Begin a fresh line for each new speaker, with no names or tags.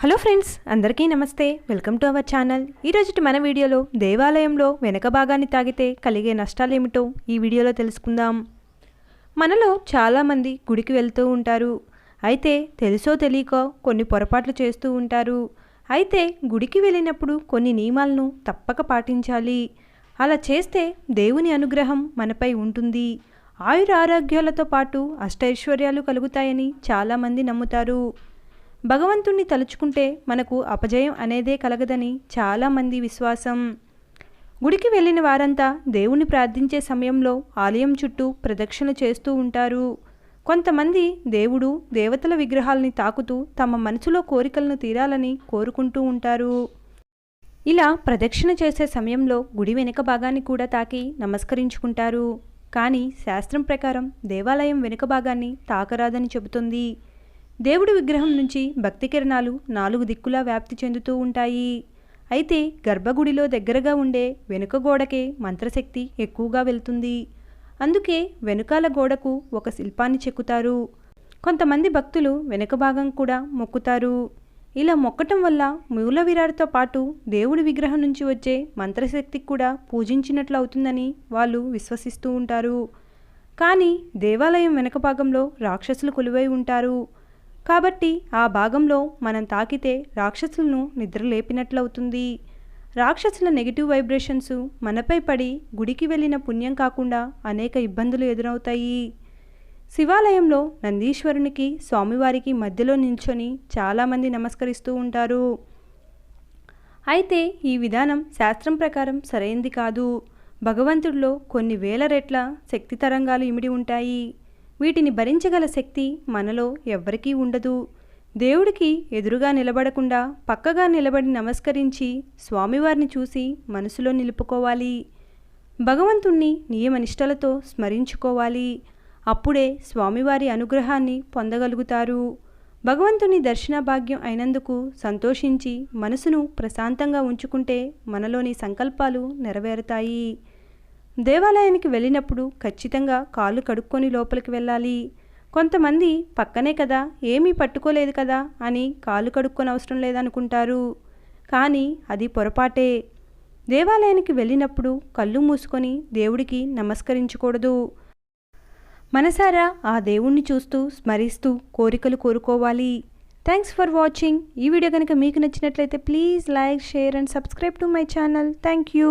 Hello friends అందరికీ నమస్తే. Welcome to our channel. ఈరోజుటి మన వీడియోలో దేవాలయంలో వెనక భాగాన్ని తాగితే కలిగే నష్టాలేమిటో ఈ వీడియోలో తెలుసుకుందాం. మనలో చాలామంది గుడికి వెళ్తూ ఉంటారు. అయితే తెలుసో తెలియకో కొన్ని పొరపాట్లు చేస్తూ ఉంటారు. అయితే గుడికి వెళ్ళినప్పుడు కొన్ని నియమాలను తప్పక పాటించాలి. అలా చేస్తే దేవుని అనుగ్రహం మనపై ఉంటుంది. ఆయుర ఆరోగ్యాలతో పాటు అష్టైశ్వర్యాలు కలుగుతాయని చాలామంది నమ్ముతారు. భగవంతుణ్ణి తలుచుకుంటే మనకు అపజయం అనేదే కలగదని చాలామంది విశ్వాసం. గుడికి వెళ్ళిన వారంతా దేవుణ్ణి ప్రార్థించే సమయంలో ఆలయం చుట్టూ ప్రదక్షిణ చేస్తూ ఉంటారు. కొంతమంది దేవుడు దేవతల విగ్రహాలని తాకుతూ తమ మనసులో కోరికలను తీరాలని కోరుకుంటూ ఉంటారు. ఇలా ప్రదక్షిణ చేసే సమయంలో గుడి వెనుక భాగాన్ని కూడా తాకి నమస్కరించుకుంటారు. కానీ శాస్త్రం ప్రకారం దేవాలయం వెనుక భాగాన్ని తాకరాదని చెబుతుంది. దేవుడి విగ్రహం నుంచి భక్తి కిరణాలు నాలుగు దిక్కులా వ్యాప్తి చెందుతూ ఉంటాయి. అయితే గర్భగుడిలో దగ్గరగా ఉండే వెనుక గోడకే మంత్రశక్తి ఎక్కువగా వెళ్తుంది. అందుకే వెనుకాల గోడకు ఒక శిల్పాన్ని చెక్కుతారు. కొంతమంది భక్తులు వెనుక భాగం కూడా మొక్కుతారు. ఇలా మొక్కటం వల్ల మూల విరాడితో పాటు దేవుడి విగ్రహం నుంచి వచ్చే మంత్రశక్తికి కూడా పూజించినట్లు అవుతుందని వాళ్ళు విశ్వసిస్తూ ఉంటారు. కానీ దేవాలయం వెనుక భాగంలో రాక్షసులు కొలువై ఉంటారు. కాబట్టి ఆ భాగంలో మనం తాకితే రాక్షసులను నిద్రలేపినట్లవుతుంది. రాక్షసుల నెగిటివ్ వైబ్రేషన్స్ మనపై పడి గుడికి వెళ్ళిన పుణ్యం కాకుండా అనేక ఇబ్బందులు ఎదురవుతాయి. శివాలయంలో నందీశ్వరునికి స్వామివారికి మధ్యలో నిల్చొని చాలామంది నమస్కరిస్తూ ఉంటారు. అయితే ఈ విధానం శాస్త్రం ప్రకారం సరైంది కాదు. భగవంతుడిలో కొన్ని వేల రెట్ల శక్తి తరంగాలు ఇమిడి ఉంటాయి. వీటిని భరించగల శక్తి మనలో ఎవ్వరికీ ఉండదు. దేవుడికి ఎదురుగా నిలబడకుండా పక్కగా నిలబడి నమస్కరించి స్వామివారిని చూసి మనసులో నిలుపుకోవాలి. భగవంతుణ్ణి నియమనిష్టలతో స్మరించుకోవాలి. అప్పుడే స్వామివారి అనుగ్రహాన్ని పొందగలుగుతారు. భగవంతుని దర్శన భాగ్యం అయినందుకు సంతోషించి మనసును ప్రశాంతంగా ఉంచుకుంటే మనలోని సంకల్పాలు నెరవేరుతాయి. దేవాలయానికి వెళ్ళినప్పుడు ఖచ్చితంగా కాళ్ళు కడుక్కొని లోపలికి వెళ్ళాలి. కొంతమంది పక్కనే కదా ఏమీ పట్టుకోలేదు కదా అని కాళ్ళు కడుక్కొని అవసరం లేదనుకుంటారు. కానీ అది పొరపాటే. దేవాలయానికి వెళ్ళినప్పుడు కళ్ళు మూసుకొని దేవుడికి నమస్కరించకూడదు. మనసారా ఆ దేవుణ్ణి చూస్తూ స్మరిస్తూ కోరికలు కోరుకోవాలి. థ్యాంక్స్ ఫర్ వాచింగ్ ఈ వీడియో కనుక మీకు నచ్చినట్లయితే please like share and subscribe to my channel. Thank you